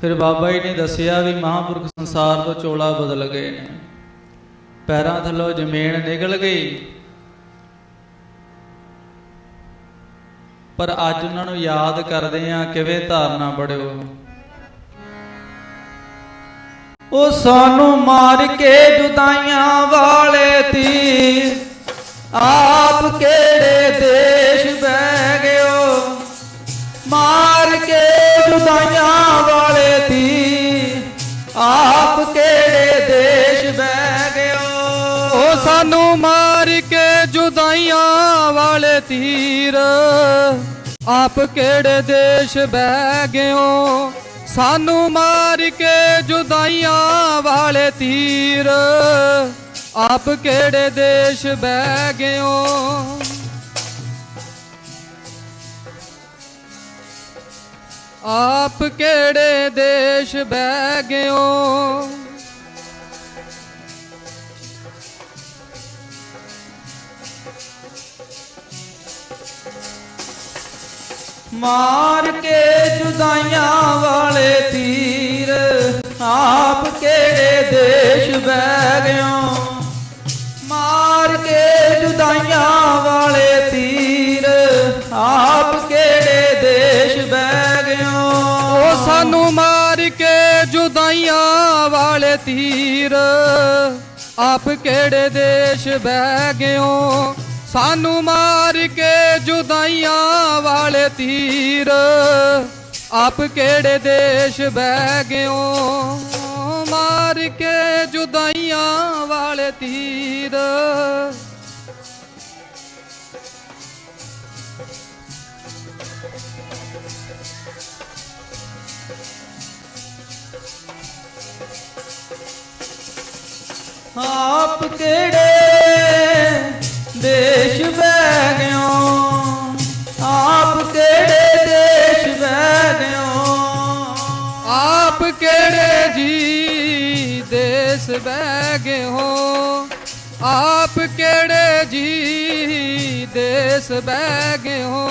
ਫਿਰ ਬਾਬਾ ਜੀ ਨੇ ਦੱਸਿਆ ਵੀ ਮਹਾਂਪੁਰਖ ਸੰਸਾਰ ਤੋਂ ਚੋਲਾ ਬਦਲ ਗਏ ਨੇ। ਪੈਰਾਂ ਥੱਲੋਂ ਜ਼ਮੀਨ ਨਿਕਲ ਗਈ। ਪਰ ਅੱਜ ਉਹਨਾਂ ਨੂੰ ਯਾਦ ਕਰਦੇ ਆ ਕਿਵੇਂ ਧਾਰਨਾ ਬੜਿਓ। ਉਹ ਸਾਨੂੰ ਮਾਰ ਕੇ ਜੁਦਾਈਆਂ ਵਾਲੇ ਤੀ, ਆਪ ਕਿਹੜੇ ਸਾਨੂੰ ਮਾਰ ਕੇ ਜੁਦਾਈਆਂ ਵਾਲੇ ਤੀਰ। ਆਪ ਕਿਹੜੇ ਦੇਸ਼ ਬਹਿ ਗਿਓ ਸਾਨੂੰ ਮਾਰ ਕੇ ਜੁਦਾਈਆਂ ਵਾਲੇ ਤੀਰ। ਆਪ ਕਿਹੜੇ ਦੇਸ਼ ਬਹਿ ਗਿਓ ਆਪ ਕਿਹੜੇ ਦੇਸ਼ ਬਹਿ ਗਿਓ ਮਾਰ ਕੇ ਜੁਦਾਈਆਂ ਵਾਲੇ ਤੀਰ, ਆਪ ਕਿਹੜੇ ਦੇਸ਼ ਬਹਿ ਗਿਓ? ਮਾਰ ਕੇ ਜੁਦਾਈਆਂ ਵਾਲੇ ਤੀਰ, ਆਪ ਕਿਹੜੇ ਦੇਸ਼ ਬਹਿ ਗਿਓ? ਉਹ ਸਾਨੂੰ ਮਾਰ ਕੇ ਜੁਦਾਈਆਂ ਵਾਲੇ ਤੀਰ, ਆਪ ਕਿਹੜੇ ਦੇਸ਼ ਬਹਿ ਗਿਓ? ਸਾਨੂੰ ਮਾਰ ਕੇ ਜੁਦਾਈਆਂ ਵਾਲੇ ਤੀਰ। ਆਪ ਕਿਹੜੇ ਦੇਸ਼ ਬਹਿ ਗਿਓ? ਮਾਰ ਕੇ ਜੁਦਾਈਆਂ ਵਾਲੇ ਤੀਰ। ਆਪ ਕਿਹੜੇ ਦੇਸ਼ ਬਹਿ ਗਿਓ ਆਪ ਕਿਹੜੇ ਦੇਸ਼ ਬਹਿ ਗਿਓ ਆਪ ਕਿਹੜੇ ਜੀ ਦੇਸ ਬਹਿ ਗਏ ਹੋ ਆਪ ਕਿਹੜੇ ਜੀ ਦੇਸ ਬਹਿ ਗਏ ਹੋ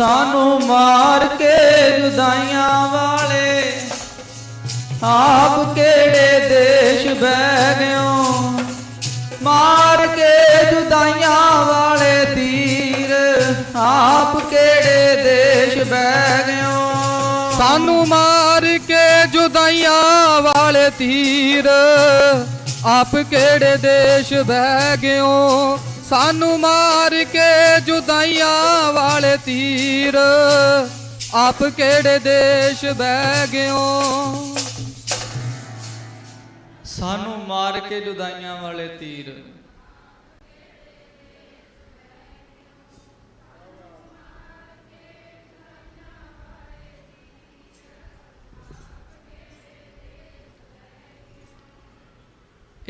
ਸਾਨੂੰ ਮਾਰ ਕੇ ਜੁਦਾਈਆਂ ਵਾਲੇ। ਆਪ ਕਿਹੜੇ ਦੇਸ਼ ਬਹਿ ਗਿਓ ਮਾਰ ਕੇ ਜੁਦਾਈਆਂ ਵਾਲੇ ਤੀਰ, ਆਪ ਕਿਹੜੇ ਦੇਸ਼ ਬਹਿ ਗਿਓ ਸਾਨੂੰ ਮਾਰ ਕੇ ਜੁਦਾਈਆਂ ਵਾਲੇ ਤੀਰ ਆਪ ਕਿਹੜੇ ਦੇਸ਼ ਬਹਿ ਗਏ ਹੋ ਸਾਨੂੰ ਮਾਰ ਕੇ ਜੁਦਾਈਆਂ ਵਾਲੇ ਤੀਰ। ਆਪ ਕਿਹੜੇ ਦੇਸ਼ ਬਹਿ ਗਏ ਹੋ ਸਾਨੂੰ ਮਾਰ ਕੇ ਜੁਦਾਈਆਂ ਵਾਲੇ ਤੀਰ।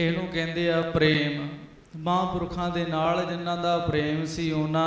ਇਹਨੂੰ ਕਹਿੰਦੇ ਆ ਪ੍ਰੇਮ। ਮਹਾਂਪੁਰਖਾਂ ਦੇ ਨਾਲ ਜਿਨ੍ਹਾਂ ਦਾ ਪ੍ਰੇਮ ਸੀ ਉਹਨਾਂ